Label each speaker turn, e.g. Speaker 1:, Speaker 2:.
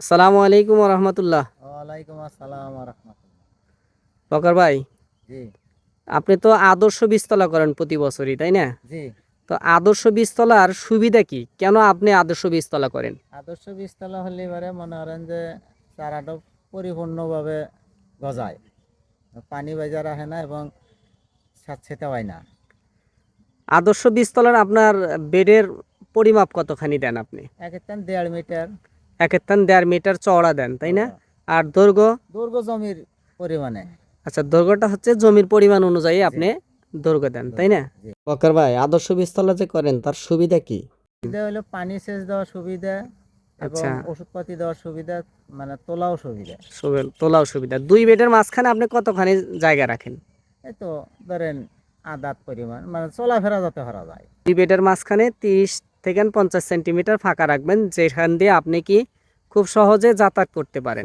Speaker 1: আসসালামু আলাইকুম রহমতুল্লাহ।
Speaker 2: ওয়ালাইকুম আসসালাম রহমতুল্লাহ।
Speaker 1: বকর ভাই
Speaker 2: জি।
Speaker 1: আপনি তো আদর্শ বীজতলা করেন প্রতি বছরই তাই না?
Speaker 2: জি।
Speaker 1: তো আদর্শ বীজতলার সুবিধা কি? কেন আপনি আদর্শ বীজতলা করেন?
Speaker 2: আদর্শ বীজতলা হলে এবারে মনে করেন যে চারাটা পরিপূর্ণভাবে গজায়। পানি বাজার আহে না এবং স্যাঁতসেতে হয় না।
Speaker 1: আদর্শ বীজতলার আপনার বেডের পরিমাপ কতখানি দেন আপনি?
Speaker 2: এক দেড় মিটার।
Speaker 1: একের দেড় মিটার চওড়া দেন তাই না? আর দৈর্ঘ্য?
Speaker 2: দৈর্ঘ্য জমির পরিমাণে।
Speaker 1: আচ্ছা দৈর্ঘ্যটা হচ্ছে জমির পরিমাণ অনুযায়ী আপনি দৈর্ঘ্য দেন তাই না। বকর ভাই আদর্শ বীজতলা যে করেন তার সুবিধা কি?
Speaker 2: সুবিধা হলো পানি সেচ দেওয়ার সুবিধা
Speaker 1: আচ্ছা।
Speaker 2: ওষুধপাতি দেওয়ার সুবিধা মানে তোলাও সুবিধা।
Speaker 1: তোলাও সুবিধা। দুই বেডের মাঝখানে আপনি কতখানি জায়গা রাখেন?
Speaker 2: এই তো ধরেন আদাত পরিমাণ মানে চলাফেরা যাতে করা যায়।
Speaker 1: দুই বেডের মাঝখানে তিরিশ থেকে পঞ্চাশ সেন্টিমিটার ফাঁকা রাখবেন যেখান দিয়ে আপনি কি খুব সহজে যাতায়াত করতে পারেন।